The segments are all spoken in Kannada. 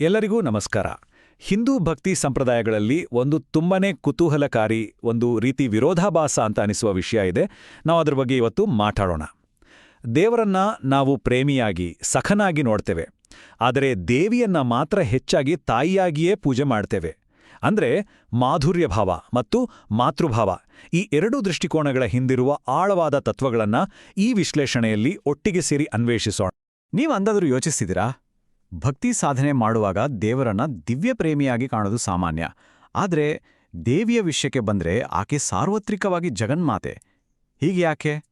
ಎಲ್ಲರಿಗೂ ನಮಸ್ಕಾರ. ಹಿಂದೂ ಭಕ್ತಿ ಸಂಪ್ರದಾಯಗಳಲ್ಲಿ ಒಂದು ತುಂಬನೇ ಕುತೂಹಲಕಾರಿ ಒಂದು ರೀತಿ ವಿರೋಧಾಭಾಸ ಅಂತ ಅನಿಸುವ ವಿಷಯ ಇದೆ. ನಾವು ಅದರ ಬಗ್ಗೆ ಇವತ್ತು ಮಾತಾಡೋಣ. ದೇವರನ್ನ ನಾವು ಪ್ರೇಮಿಯಾಗಿ, ಸಖನಾಗಿ ನೋಡ್ತೇವೆ. ಆದರೆ ದೇವಿಯನ್ನ ಮಾತ್ರ ಹೆಚ್ಚಾಗಿ ತಾಯಿಯಾಗಿಯೇ ಪೂಜೆ ಮಾಡ್ತೇವೆ. ಅಂದ್ರೆ ಮಾಧುರ್ಯ ಭಾವ ಮತ್ತು ಮಾತೃಭಾವ ಈ ಎರಡೂ ದೃಷ್ಟಿಕೋನಗಳ ಹಿಂದಿರುವ ಆಳವಾದ ತತ್ವಗಳನ್ನು ಈ ವಿಶ್ಲೇಷಣೆಯಲ್ಲಿ ಒಟ್ಟಿಗೆ ಸೇರಿ ಅನ್ವೇಷಿಸೋಣ. ನೀವು ಅಂದಾದರೂ ಯೋಚಿಸಿದಿರಾ ಭಕ್ತಿ ಸಾಧನೆ ಮಾಡುವಾಗ ದೇವರನ್ನ ದಿವ್ಯ ಪ್ರೇಮಿಯಾಗಿ ಕಾಣೋದು ಸಾಮಾನ್ಯ. ಆದರೆ ದೇವಿಯ ವಿಷಯಕ್ಕೆ ಬಂದ್ರೆ ಆಕೆ ಸಾರ್ವತ್ರಿಕವಾಗಿ ಜಗನ್ಮಾತೆ. ಹೀಗೆ ಯಾಕೆ?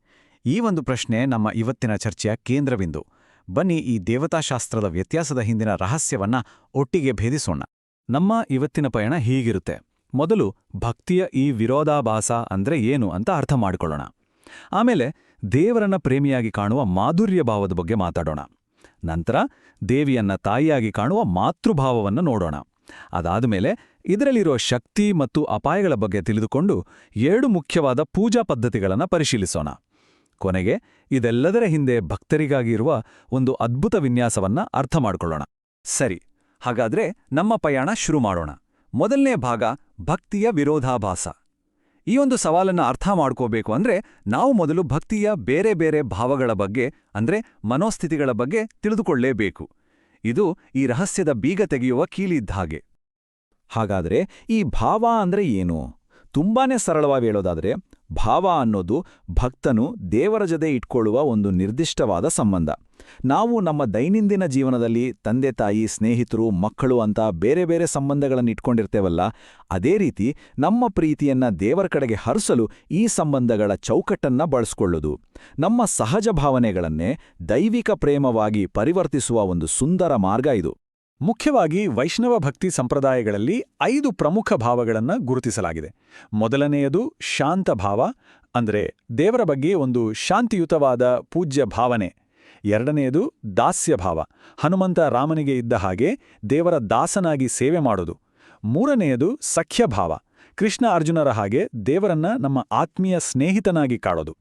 ಈ ಒಂದು ಪ್ರಶ್ನೆ ನಮ್ಮ ಇವತ್ತಿನ ಚರ್ಚೆಯ ಕೇಂದ್ರಬಿಂದು. ಬನ್ನಿ ಈ ದೇವತಾಶಾಸ್ತ್ರದ ವ್ಯತ್ಯಾಸದ ಹಿಂದಿನ ರಹಸ್ಯವನ್ನ ಒಟ್ಟಿಗೆ ಭೇದಿಸೋಣ. ನಮ್ಮ ಇವತ್ತಿನ ಪಯಣ ಹೀಗಿರುತ್ತೆ. ಮೊದಲು ಭಕ್ತಿಯ ಈ ವಿರೋಧಾಭಾಸ ಅಂದ್ರೆ ಏನು ಅಂತ ಅರ್ಥ ಮಾಡಿಕೊಳ್ಳೋಣ. ಆಮೇಲೆ ದೇವರನ್ನ ಪ್ರೇಮಿಯಾಗಿ ಕಾಣುವ ಮಾಧುರ್ಯ ಭಾವದ ಬಗ್ಗೆ ಮಾತಾಡೋಣ. ನಂತರ ದೇವಿಯನ್ನ ತಾಯಿಯಾಗಿ ಕಾಣುವ ಮಾತೃಭಾವವನ್ನು ನೋಡೋಣ. ಅದಾದ ಮೇಲೆ ಇದರಲ್ಲಿರುವ ಶಕ್ತಿ ಮತ್ತು ಅಪಾಯಗಳ ಬಗ್ಗೆ ತಿಳಿದುಕೊಂಡು ಎರಡು ಮುಖ್ಯವಾದ ಪೂಜಾ ಪದ್ಧತಿಗಳನ್ನು ಪರಿಶೀಲಿಸೋಣ. ಕೊನೆಗೆ ಇದೆಲ್ಲದರ ಹಿಂದೆ ಭಕ್ತರಿಗಾಗಿ ಇರುವ ಒಂದು ಅದ್ಭುತ ವಿನ್ಯಾಸವನ್ನ ಅರ್ಥ ಮಾಡಿಕೊಳ್ಳೋಣ. ಸರಿ, ಹಾಗಾದ್ರೆ ನಮ್ಮ ಪಯಣ ಶುರು ಮಾಡೋಣ. ಮೊದಲನೇ ಭಾಗ ಭಕ್ತಿಯ ವಿರೋಧಾಭಾಸ. ಈ ಒಂದು ಸವಾಲನ್ನು ಅರ್ಥ ಮಾಡ್ಕೋಬೇಕು ಅಂದ್ರೆ ನಾವು ಮೊದಲು ಭಕ್ತಿಯ ಬೇರೆ ಬೇರೆ ಭಾವಗಳ ಬಗ್ಗೆ, ಅಂದ್ರೆ ಮನೋಸ್ಥಿತಿಗಳ ಬಗ್ಗೆ ತಿಳಿದುಕೊಳ್ಳೇಬೇಕು. ಇದು ಈ ರಹಸ್ಯದ ಬೀಗ ತೆಗೆಯುವ ಕೀಲಿದ್ದ ಹಾಗೆ. ಹಾಗಾದ್ರೆ ಈ ಭಾವ ಅಂದ್ರೆ ಏನು? ತುಂಬಾನೇ ಸರಳವಾಗಿ ಹೇಳೋದಾದ್ರೆ, ಭಾವ ಅನ್ನೋದು ಭಕ್ತನು ದೇವರ ಜೊತೆ ಇಟ್ಕೊಳ್ಳುವ ಒಂದು ನಿರ್ದಿಷ್ಟವಾದ ಸಂಬಂಧ. ನಾವು ನಮ್ಮ ದೈನಂದಿನ ಜೀವನದಲ್ಲಿ ತಂದೆ, ತಾಯಿ, ಸ್ನೇಹಿತರು, ಮಕ್ಕಳು ಅಂತ ಬೇರೆ ಬೇರೆ ಸಂಬಂಧಗಳನ್ನು ಇಟ್ಕೊಂಡಿರ್ತೇವಲ್ಲ, ಅದೇ ರೀತಿ ನಮ್ಮ ಪ್ರೀತಿಯನ್ನ ದೇವರ ಕಡೆಗೆ ಹರಿಸಲು ಈ ಸಂಬಂಧಗಳ ಚೌಕಟ್ಟನ್ನ ಬಳಸ್ಕೊಳ್ಳೋದು. ನಮ್ಮ ಸಹಜ ಭಾವನೆಗಳನ್ನೇ ದೈವಿಕ ಪ್ರೇಮವಾಗಿ ಪರಿವರ್ತಿಸುವ ಒಂದು ಸುಂದರ ಮಾರ್ಗ ಇದು. ಮುಖ್ಯವಾಗಿ ವೈಷ್ಣವ ಭಕ್ತಿ ಸಂಪ್ರದಾಯಗಳಲ್ಲಿ ಐದು ಪ್ರಮುಖ ಭಾವಗಳನ್ನು ಗುರುತಿಸಲಾಗಿದೆ. ಮೊದಲನೆಯದು ಶಾಂತ ಭಾವ, ಅಂದರೆ ದೇವರ ಬಗ್ಗೆ ಒಂದು ಶಾಂತಿಯುತವಾದ ಪೂಜ್ಯ ಭಾವನೆ. ಎರಡನೆಯದು ದಾಸ್ಯ ಭಾವ, ಹನುಮಂತ ರಾಮನಿಗೆ ಇದ್ದ ಹಾಗೆ ದೇವರ ದಾಸನಾಗಿ ಸೇವೆ ಮಾಡೋದು. ಮೂರನೆಯದು ಸಖ್ಯಭಾವ ಕೃಷ್ಣ ಅರ್ಜುನರ ಹಾಗೆ ದೇವರನ್ನ ನಮ್ಮ ಆತ್ಮೀಯ ಸ್ನೇಹಿತನಾಗಿ ಕಾಡೋದು.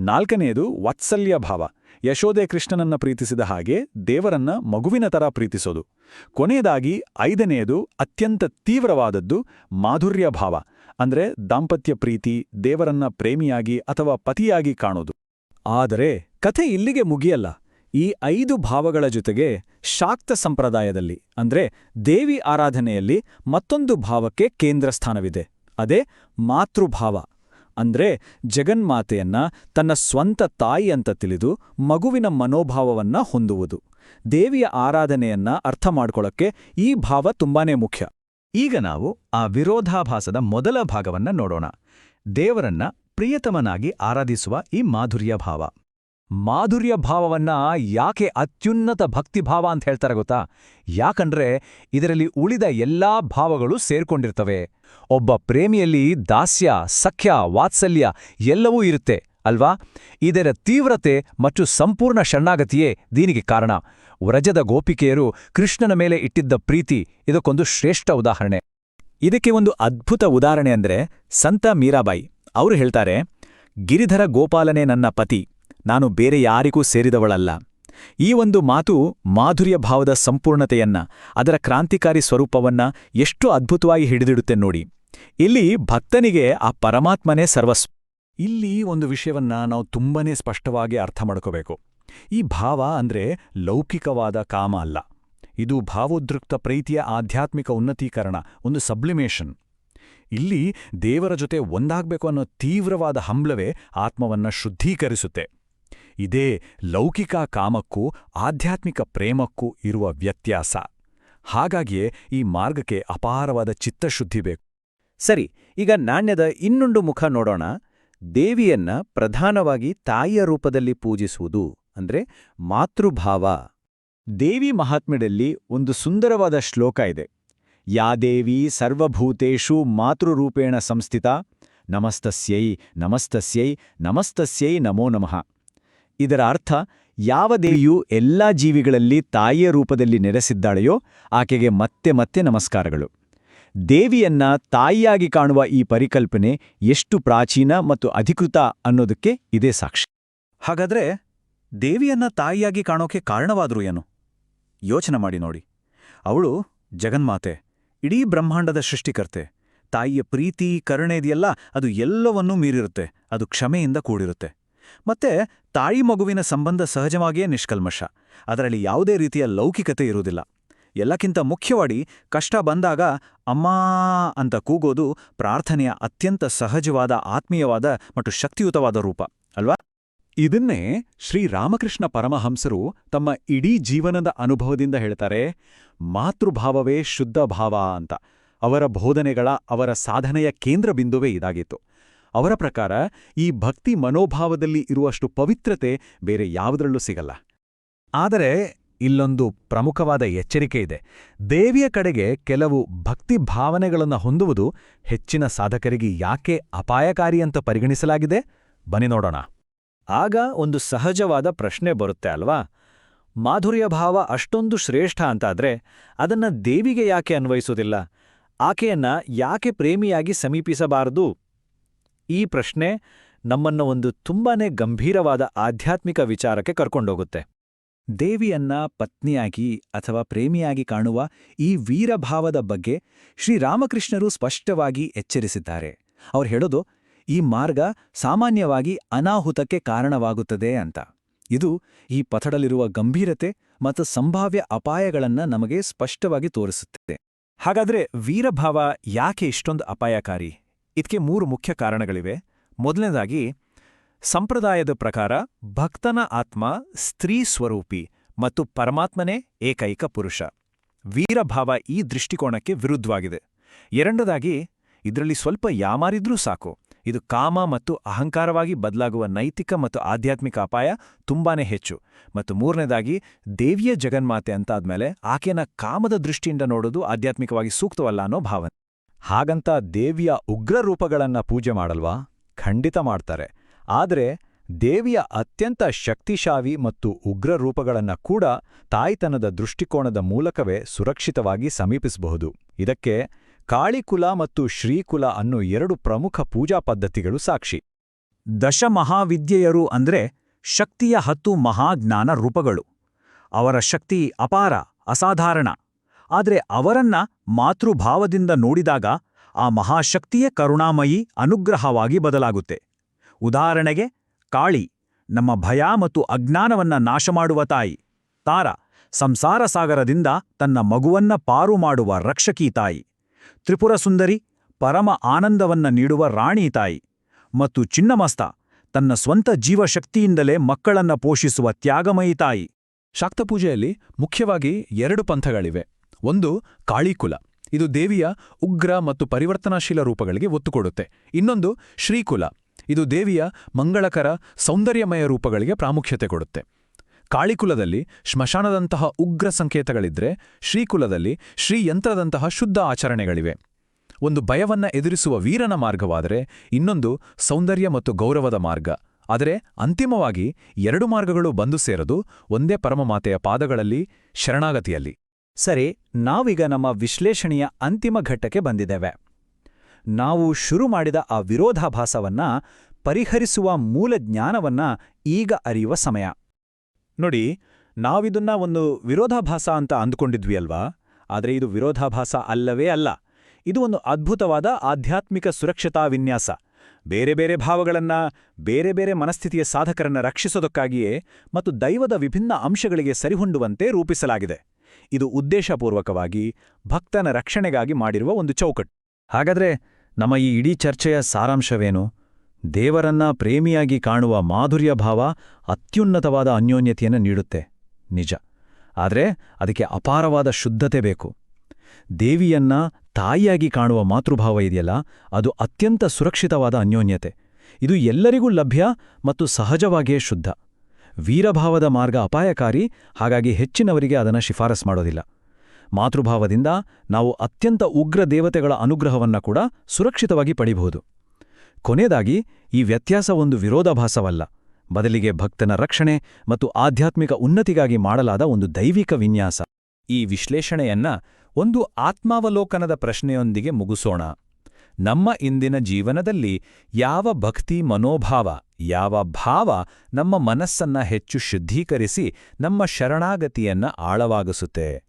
ನಾಲ್ಕನೆಯದು ವಾತ್ಸಲ್ಯ ಭಾವ ಯಶೋದೆ ಕೃಷ್ಣನನ್ನ ಪ್ರೀತಿಸಿದ ಹಾಗೆ ದೇವರನ್ನ ಮಗುವಿನ ತರ ಪ್ರೀತಿಸೋದು. ಕೊನೆಯದಾಗಿ ಐದನೆಯದು ಅತ್ಯಂತ ತೀವ್ರವಾದದ್ದು ಮಾಧುರ್ಯ ಭಾವ, ಅಂದ್ರೆ ದಾಂಪತ್ಯ ಪ್ರೀತಿ, ದೇವರನ್ನ ಪ್ರೇಮಿಯಾಗಿ ಅಥವಾ ಪತಿಯಾಗಿ ಕಾಣೋದು. ಆದರೆ ಕಥೆ ಇಲ್ಲಿಗೆ ಮುಗಿಯಲ್ಲ. ಈ ಐದು ಭಾವಗಳ ಜೊತೆಗೆ ಶಾಕ್ತ ಸಂಪ್ರದಾಯದಲ್ಲಿ, ಅಂದ್ರೆ ದೇವಿ ಆರಾಧನೆಯಲ್ಲಿ ಮತ್ತೊಂದು ಭಾವಕ್ಕೆ ಕೇಂದ್ರ ಸ್ಥಾನವಿದೆ ಅದೇ ಮಾತೃಭಾವ. ಅಂದ್ರೆ ಜಗನ್ಮಾತೆಯನ್ನ ತನ್ನ ಸ್ವಂತ ತಾಯಿ ಅಂತ ತಿಳಿದು ಮಗುವಿನ ಮನೋಭಾವವನ್ನ ಹೊಂದುವುದು. ದೇವಿಯ ಆರಾಧನೆಯನ್ನ ಅರ್ಥ ಮಾಡಿಕೊಳ್ಳಕ್ಕೆ ಈ ಭಾವ ತುಂಬಾನೇ ಮುಖ್ಯ. ಈಗ ನಾವು ಆ ವಿರೋಧಾಭಾಸದ ಮೊದಲ ಭಾಗವನ್ನ ನೋಡೋಣ. ದೇವರನ್ನ ಪ್ರಿಯತಮನಾಗಿ ಆರಾಧಿಸುವ ಈ ಮಾಧುರ್ಯ ಭಾವ. ಮಾಧುರ್ಯ ಭಾವವನ್ನ ಯಾಕೆ ಅತ್ಯುನ್ನತ ಭಕ್ತಿಭಾವ ಅಂತ ಹೇಳ್ತಾರೆ ಗೊತ್ತಾ? ಯಾಕಂದ್ರೆ ಇದರಲ್ಲಿ ಉಳಿದ ಎಲ್ಲಾ ಭಾವಗಳು ಸೇರ್ಕೊಂಡಿರ್ತವೆ. ಒಬ್ಬ ಪ್ರೇಮಿಯಲ್ಲಿ ದಾಸ್ಯ, ಸಖ್ಯ, ವಾತ್ಸಲ್ಯ ಎಲ್ಲವೂ ಇರುತ್ತೆ, ಅಲ್ವಾ? ಇದರ ತೀವ್ರತೆ ಮತ್ತು ಸಂಪೂರ್ಣ ಶರಣಾಗತಿಯೇ ದೀನಿಗೆ ಕಾರಣ. ವ್ರಜದ ಗೋಪಿಕೆಯರು ಕೃಷ್ಣನ ಮೇಲೆ ಇಟ್ಟಿದ್ದ ಪ್ರೀತಿ ಇದಕ್ಕೊಂದು ಶ್ರೇಷ್ಠ ಉದಾಹರಣೆ. ಇದಕ್ಕೆ ಒಂದು ಅದ್ಭುತ ಉದಾಹರಣೆ ಅಂದ್ರೆ ಸಂತ ಮೀರಾಬಾಯಿ. ಅವರು ಹೇಳ್ತಾರೆ, ಗಿರಿಧರ ಗೋಪಾಲನೇ ನನ್ನ ಪತಿ. ನಾನು ಬೇರೆ ಯಾರಿಗೂ ಸೇರಿದವಳಲ್ಲ. ಈ ಒಂದು ಮಾತು ಮಾಧುರ್ಯ ಭಾವದ ಸಂಪೂರ್ಣತೆಯನ್ನ, ಅದರ ಕ್ರಾಂತಿಕಾರಿ ಸ್ವರೂಪವನ್ನ ಎಷ್ಟು ಅದ್ಭುತವಾಗಿ ಹಿಡಿದಿಡುತ್ತೆ ನೋಡಿ. ಇಲ್ಲಿ ಭಕ್ತನಿಗೆ ಆ ಪರಮಾತ್ಮನೇ ಸರ್ವಸ್, ಇಲ್ಲಿ ಒಂದು ವಿಷಯವನ್ನ ನಾವು ತುಂಬನೇ ಸ್ಪಷ್ಟವಾಗಿ ಅರ್ಥ ಮಾಡ್ಕೋಬೇಕು. ಈ ಭಾವ ಅಂದ್ರೆ ಲೌಕಿಕವಾದ ಕಾಮ ಅಲ್ಲ. ಇದು ಭಾವೋದ್ರಿಕ್ತ ಪ್ರೀತಿಯ ಆಧ್ಯಾತ್ಮಿಕ ಉನ್ನತೀಕರಣ, ಒಂದು ಸಬ್ಲಿಮೇಷನ್. ಇಲ್ಲಿ ದೇವರ ಜೊತೆ ಒಂದಾಗಬೇಕು ಅನ್ನೋ ತೀವ್ರವಾದ ಹಂಬ್ಲವೇ ಆತ್ಮವನ್ನ ಶುದ್ಧೀಕರಿಸುತ್ತೆ. ಇದೇ ಲೌಕಿಕ ಕಾಮಕ್ಕೂ ಆಧ್ಯಾತ್ಮಿಕ ಪ್ರೇಮಕ್ಕೂ ಇರುವ ವ್ಯತ್ಯಾಸ. ಹಾಗಾಗಿಯೇ ಈ ಮಾರ್ಗಕ್ಕೆ ಅಪಾರವಾದ ಚಿತ್ತಶುದ್ಧಿ ಬೇಕು. ಸರಿ, ಈಗ ನಾಣ್ಯದ ಇನ್ನೊಂದು ಮುಖ ನೋಡೋಣ. ದೇವಿಯನ್ನ ಪ್ರಧಾನವಾಗಿ ತಾಯಿಯ ರೂಪದಲ್ಲಿ ಪೂಜಿಸುವುದು, ಅಂದ್ರೆ ಮಾತೃಭಾವ. ದೇವಿ ಮಹಾತ್ಮ್ಯದಲ್ಲಿ ಒಂದು ಸುಂದರವಾದ ಶ್ಲೋಕ ಇದೆ. ಯಾ ದೇವಿ ಸರ್ವಭೂತೇಷು ಮಾತೃರೂಪೇಣ ಸಂಸ್ಥಿತ. ನಮಸ್ತಸ್ಯೈ ನಮಸ್ತಸ್ಯೈ ನಮಸ್ತಸ್ಯೈ ನಮೋ ನಮಃ. ಇದರ ಅರ್ಥ, ಯಾವ ದೇವಿಯು ಎಲ್ಲಾ ಜೀವಿಗಳಲ್ಲಿ ತಾಯಿಯ ರೂಪದಲ್ಲಿ ನೆರೆಸಿದ್ದಾಳೆಯೋ ಆಕೆಗೆ ಮತ್ತೆ ಮತ್ತೆ ನಮಸ್ಕಾರಗಳು. ದೇವಿಯನ್ನ ತಾಯಿಯಾಗಿ ಕಾಣುವ ಈ ಪರಿಕಲ್ಪನೆ ಎಷ್ಟು ಪ್ರಾಚೀನ ಮತ್ತು ಅಧಿಕೃತ ಅನ್ನೋದಕ್ಕೆ ಇದೇ ಸಾಕ್ಷಿ. ಹಾಗಾದ್ರೆ ದೇವಿಯನ್ನ ತಾಯಿಯಾಗಿ ಕಾಣೋಕೆ ಕಾರಣವಾದ್ರು ಏನು? ಯೋಚನೆ ಮಾಡಿ ನೋಡಿ. ಅವಳು ಜಗನ್ಮಾತೆ, ಇಡೀ ಬ್ರಹ್ಮಾಂಡದ ಸೃಷ್ಟಿಕರ್ತೆ. ತಾಯಿಯ ಪ್ರೀತಿ, ಕರುಣೆ ಇದೆಯಲ್ಲ, ಅದು ಎಲ್ಲವನ್ನೂ ಮೀರಿರುತ್ತೆ, ಅದು ಕ್ಷಮೆಯಿಂದ ಕೂಡಿರುತ್ತೆ. ಮತ್ತೆ ತಾಯಿ ಮಗುವಿನ ಸಂಬಂಧ ಸಹಜವಾಗಿಯೇ ನಿಷ್ಕಲ್ಮಶ. ಅದರಲ್ಲಿ ಯಾವುದೇ ರೀತಿಯ ಲೌಕಿಕತೆ ಇರುವುದಿಲ್ಲ. ಎಲ್ಲಕ್ಕಿಂತ ಮುಖ್ಯವಾಗಿ ಕಷ್ಟ ಬಂದಾಗ ಅಮ್ಮಾ ಅಂತ ಕೂಗೋದು ಪ್ರಾರ್ಥನೆಯ ಅತ್ಯಂತ ಸಹಜವಾದ, ಆತ್ಮೀಯವಾದ ಮತ್ತು ಶಕ್ತಿಯುತವಾದ ರೂಪ, ಅಲ್ವಾ? ಇದನ್ನೇ ಶ್ರೀರಾಮಕೃಷ್ಣ ಪರಮಹಂಸರು ತಮ್ಮ ಇಡೀ ಜೀವನದ ಅನುಭವದಿಂದ ಹೇಳ್ತಾರೆ, ಮಾತೃಭಾವವೇ ಶುದ್ಧ ಭಾವ ಅಂತ. ಅವರ ಬೋಧನೆಗಳ, ಅವರ ಸಾಧನೆಯ ಕೇಂದ್ರ ಬಿಂದುವೇ ಇದಾಗಿತ್ತು. ಅವರ ಪ್ರಕಾರ ಈ ಭಕ್ತಿ ಮನೋಭಾವದಲ್ಲಿ ಇರುವಷ್ಟು ಪವಿತ್ರತೆ ಬೇರೆ ಯಾವುದರಲ್ಲೂ ಸಿಗಲ್ಲ. ಆದರೆ ಇಲ್ಲೊಂದು ಪ್ರಮುಖವಾದ ಎಚ್ಚರಿಕೆ ಇದೆ. ದೇವಿಯ ಕಡೆಗೆ ಕೆಲವು ಭಕ್ತಿ ಭಾವನೆಗಳನ್ನು ಹೊಂದುವುದು ಹೆಚ್ಚಿನ ಸಾಧಕರಿಗೆ ಯಾಕೆ ಅಪಾಯಕಾರಿ ಅಂತ ಪರಿಗಣಿಸಲಾಗಿದೆ? ಬನ್ನಿ ನೋಡೋಣ. ಆಗ ಒಂದು ಸಹಜವಾದ ಪ್ರಶ್ನೆ ಬರುತ್ತೆ ಅಲ್ವಾ? ಮಾಧುರ್ಯ ಭಾವ ಅಷ್ಟೊಂದು ಶ್ರೇಷ್ಠ ಅಂತಾದ್ರೆ ಅದನ್ನ ದೇವಿಗೆ ಯಾಕೆ ಅನ್ವಯಿಸುವುದಿಲ್ಲ? ಆಕೆಯನ್ನ ಯಾಕೆ ಪ್ರೇಮಿಯಾಗಿ ಸಮೀಪಿಸಬಾರದು? ಈ ಪ್ರಶ್ನೆ ನಮ್ಮನ್ನು ಒಂದು ತುಂಬಾನೇ ಗಂಭೀರವಾದ ಆಧ್ಯಾತ್ಮಿಕ ವಿಚಾರಕ್ಕೆ ಕರ್ಕೊಂಡೋಗುತ್ತೆ. ದೇವಿಯನ್ನ ಪತ್ನಿಯಾಗಿ ಅಥವಾ ಪ್ರೇಮಿಯಾಗಿ ಕಾಣುವ ಈ ವೀರಭಾವದ ಬಗ್ಗೆ ಶ್ರೀರಾಮಕೃಷ್ಣರು ಸ್ಪಷ್ಟವಾಗಿ ಎಚ್ಚರಿಸಿದ್ದಾರೆ. ಅವರು ಹೇಳೋದು, ಈ ಮಾರ್ಗ ಸಾಮಾನ್ಯವಾಗಿ ಅನಾಹುತಕ್ಕೆ ಕಾರಣವಾಗುತ್ತದೆ ಅಂತ. ಇದು ಈ ಪಥಡಲಿರುವ ಗಂಭೀರತೆ ಮತ್ತು ಸಂಭಾವ್ಯ ಅಪಾಯಗಳನ್ನ ನಮಗೆ ಸ್ಪಷ್ಟವಾಗಿ ತೋರಿಸುತ್ತಿದೆ ಹಾಗಾದ್ರೆ ವೀರಭಾವ ಯಾಕೆ ಇಷ್ಟೊಂದು ಅಪಾಯಕಾರಿ? ಇದಕ್ಕೆ ಮೂರು ಮುಖ್ಯ ಕಾರಣಗಳಿವೆ. ಮೊದಲನೇದಾಗಿ, ಸಂಪ್ರದಾಯದ ಪ್ರಕಾರ ಭಕ್ತನ ಆತ್ಮ ಸ್ತ್ರೀ ಸ್ವರೂಪಿ ಮತ್ತು ಪರಮಾತ್ಮನೇ ಏಕೈಕ ಪುರುಷ. ವೀರಭಾವ ಈ ದೃಷ್ಟಿಕೋನಕ್ಕೆ ವಿರುದ್ಧವಾಗಿದೆ. ಎರಡನೇದಾಗಿ, ಇದರಲ್ಲಿ ಸ್ವಲ್ಪ ಯಾಮಾರಿದ್ರೂ ಸಾಕು. ಇದು ಕಾಮ ಮತ್ತು ಅಹಂಕಾರವಾಗಿ ಬದಲಾಗುವ ನೈತಿಕ ಮತ್ತು ಆಧ್ಯಾತ್ಮಿಕ ಅಪಾಯ ತುಂಬಾನೇ ಹೆಚ್ಚು. ಮತ್ತು ಮೂರನೇದಾಗಿ, ದೇವಿಯ ಜಗನ್ಮಾತೆ ಅಂತಾದ್ಮೇಲೆ ಆಕೆನ ಕಾಮದ ದೃಷ್ಟಿಯಿಂದ ನೋಡೋದು ಆಧ್ಯಾತ್ಮಿಕವಾಗಿ ಸೂಕ್ತವಲ್ಲ ಅನ್ನೋ ಭಾವನೆ. ಹಾಗಂತ ದೇವಿಯ ಉಗ್ರ ರೂಪಗಳನ್ನ ಪೂಜೆ ಮಾಡಲ್ವಾ? ಖಂಡಿತ ಮಾಡ್ತಾರೆ. ಆದರೆ ದೇವಿಯ ಅತ್ಯಂತ ಶಕ್ತಿಶಾಲಿ ಮತ್ತು ಉಗ್ರ ರೂಪಗಳನ್ನ ಕೂಡ ತಾಯ್ತನದ ದೃಷ್ಟಿಕೋನದ ಮೂಲಕವೇ ಸುರಕ್ಷಿತವಾಗಿ ಸಮೀಪಿಸಬಹುದು. ಇದಕ್ಕೆ ಕಾಳಿಕುಲ ಮತ್ತು ಶ್ರೀಕುಲ ಅನ್ನೋ ಎರಡು ಪ್ರಮುಖ ಪೂಜಾ ಪದ್ಧತಿಗಳು ಸಾಕ್ಷಿ. ದಶಮಹಾವಿದ್ಯೆಯರು ಅಂದ್ರೆ ಶಕ್ತಿಯ ಹತ್ತು ಮಹಾಜ್ಞಾನ ರೂಪಗಳು. ಅವರ ಶಕ್ತಿ ಅಪಾರ, ಅಸಾಧಾರಣ. ಆದ್ರೆ ಅವರನ್ನ ಮಾತೃಭಾವದಿಂದ ನೋಡಿದಾಗ ಆ ಮಹಾಶಕ್ತಿಯ ಕರುಣಾಮಯಿ ಅನುಗ್ರಹವಾಗಿ ಬದಲಾಗುತ್ತೆ. ಉದಾಹರಣೆಗೆ, ಕಾಳಿ, ನಮ್ಮ ಭಯ ಮತ್ತು ಅಜ್ಞಾನವನ್ನ ನಾಶಮಾಡುವ ತಾಯಿ. ತಾರ ಸಂಸಾರ ಸಾಗರದಿಂದ ತನ್ನ ಮಗುವನ್ನ ಪಾರು ಮಾಡುವ ರಕ್ಷಕಿ ತಾಯಿ. ತ್ರಿಪುರ ಸುಂದರಿ, ಪರಮ ಆನಂದವನ್ನ ನೀಡುವ ರಾಣಿ ತಾಯಿ. ಮತ್ತು ಚಿನ್ನಮಸ್ತ, ತನ್ನ ಸ್ವಂತ ಜೀವಶಕ್ತಿಯಿಂದಲೇ ಮಕ್ಕಳನ್ನ ಪೋಷಿಸುವ ತ್ಯಾಗಮಯಿ ತಾಯಿ. ಶಾಕ್ತಪೂಜೆಯಲ್ಲಿ ಮುಖ್ಯವಾಗಿ ಎರಡು ಪಂಥಗಳಿವೆ. ಒಂದು ಕಾಳಿಕುಲ. ಇದು ದೇವಿಯ ಉಗ್ರ ಮತ್ತು ಪರಿವರ್ತನಾಶೀಲ ರೂಪಗಳಿಗೆ ಒತ್ತು ಕೊಡುತ್ತೆ ಇನ್ನೊಂದು ಶ್ರೀಕುಲ. ಇದು ದೇವಿಯ ಮಂಗಳಕರ ಸೌಂದರ್ಯಮಯ ರೂಪಗಳಿಗೆ ಪ್ರಾಮುಖ್ಯತೆ ಕೊಡುತ್ತೆ. ಕಾಳಿಕುಲದಲ್ಲಿ ಶ್ಮಶಾನದಂತಹ ಉಗ್ರ ಸಂಕೇತಗಳಿದ್ರೆ ಶ್ರೀಕುಲದಲ್ಲಿ ಶ್ರೀಯಂತ್ರದಂತಹ ಶುದ್ಧ ಆಚರಣೆಗಳಿವೆ. ಒಂದು ಭಯವನ್ನ ಎದುರಿಸುವ ವೀರನ ಮಾರ್ಗವಾದರೆ ಇನ್ನೊಂದು ಸೌಂದರ್ಯ ಮತ್ತು ಗೌರವದ ಮಾರ್ಗ. ಆದರೆ ಅಂತಿಮವಾಗಿ ಎರಡು ಮಾರ್ಗಗಳು ಬಂದು ಸೇರದು ಒಂದೇ ಪರಮಮಾತೆಯ ಪಾದಗಳಲ್ಲಿ ಶರಣಾಗತಿಯಲ್ಲಿ. ಸರಿ, ನಾವೀಗ ನಮ್ಮ ವಿಶ್ಲೇಷಣೆಯ ಅಂತಿಮ ಘಟ್ಟಕ್ಕೆ ಬಂದಿದ್ದೇವೆ. ನಾವು ಶುರು ಮಾಡಿದ ಆ ವಿರೋಧಾಭಾಸವನ್ನ ಪರಿಹರಿಸುವ ಮೂಲ ಜ್ಞಾನವನ್ನ ಈಗ ಅರಿಯುವ ಸಮಯ. ನೋಡಿ, ನಾವಿದನ್ನ ಒಂದು ವಿರೋಧಾಭಾಸ ಅಂತ ಅಂದುಕೊಂಡಿದ್ವಿ ಅಲ್ವಾ ಆದರೆ ಇದು ವಿರೋಧಾಭಾಸ ಅಲ್ಲವೇ ಅಲ್ಲ. ಇದು ಒಂದು ಅದ್ಭುತವಾದ ಆಧ್ಯಾತ್ಮಿಕ ಸುರಕ್ಷತಾ ವಿನ್ಯಾಸ. ಬೇರೆ ಬೇರೆ ಭಾವಗಳನ್ನ, ಬೇರೆ ಬೇರೆ ಮನಸ್ಥಿತಿಯ ಸಾಧಕರನ್ನ ರಕ್ಷಿಸೋದಕ್ಕಾಗಿಯೇ ಮತ್ತು ದೈವದ ವಿಭಿನ್ನ ಅಂಶಗಳಿಗೆ ಸರಿಹೊಂಡುವಂತೆ ರೂಪಿಸಲಾಗಿದೆ. ಇದು ಉದ್ದೇಶಪೂರ್ವಕವಾಗಿ ಭಕ್ತನ ರಕ್ಷಣೆಗಾಗಿ ಮಾಡಿರುವ ಒಂದು ಚೌಕಟ್ಟು. ಹಾಗಾದ್ರೆ ನಮ್ಮ ಈ ಇಡೀ ಚರ್ಚೆಯ ಸಾರಾಂಶವೇನು? ದೇವರನ್ನ ಪ್ರೇಮಿಯಾಗಿ ಕಾಣುವ ಮಾಧುರ್ಯ ಭಾವ ಅತ್ಯುನ್ನತವಾದ ಅನ್ಯೋನ್ಯತೆಯನ್ನು ನೀಡುತ್ತೆ. ನಿಜ. ಆದರೆ ಅದಕ್ಕೆ ಅಪಾರವಾದ ಶುದ್ಧತೆ ಬೇಕು. ದೇವಿಯನ್ನ ತಾಯಿಯಾಗಿ ಕಾಣುವ ಮಾತೃಭಾವ ಇದೆಯಲ್ಲ, ಅದು ಅತ್ಯಂತ ಸುರಕ್ಷಿತವಾದ ಅನ್ಯೋನ್ಯತೆ. ಇದು ಎಲ್ಲರಿಗೂ ಲಭ್ಯ ಮತ್ತು ಸಹಜವಾಗಿಯೇ ಶುದ್ಧ. ವೀರಭಾವದ ಮಾರ್ಗ ಅಪಾಯಕಾರಿ, ಹಾಗಾಗಿ ಹೆಚ್ಚಿನವರಿಗೆ ಅದನ್ನು ಶಿಫಾರಸ್ ಮಾಡೋದಿಲ್ಲ. ಮಾತೃಭಾವದಿಂದ ನಾವು ಅತ್ಯಂತ ಉಗ್ರ ದೇವತೆಗಳ ಅನುಗ್ರಹವನ್ನ ಕೂಡ ಸುರಕ್ಷಿತವಾಗಿ ಪಡಿಬಹುದು. ಕೊನೆಯದಾಗಿ, ಈ ವ್ಯತ್ಯಾಸ ಒಂದು ವಿರೋಧಾಭಾಸವಲ್ಲ. ಬದಲಿಗೆ ಭಕ್ತನ ರಕ್ಷಣೆ ಮತ್ತು ಆಧ್ಯಾತ್ಮಿಕ ಉನ್ನತಿಗಾಗಿ ಮಾಡಲಾದ ಒಂದು ದೈವಿಕ ವಿನ್ಯಾಸ. ಈ ವಿಶ್ಲೇಷಣೆಯನ್ನ ಒಂದು ಆತ್ಮಾವಲೋಕನದ ಪ್ರಶ್ನೆಯೊಂದಿಗೆ ಮುಗಿಸೋಣ. ನಮ್ಮ ಇಂದಿನ ಜೀವನದಲ್ಲಿ ಯಾವ ಭಕ್ತಿ ಮನೋಭಾವ ಯಾವ ಭಾವ ನಮ್ಮ ಮನಸ್ಸನ್ನ ಹೆಚ್ಚು ಶುದ್ಧೀಕರಿಸಿ ನಮ್ಮ ಶರಣಾಗತಿಯನ್ನ ಆಳವಾಗಿಸುತ್ತೆ.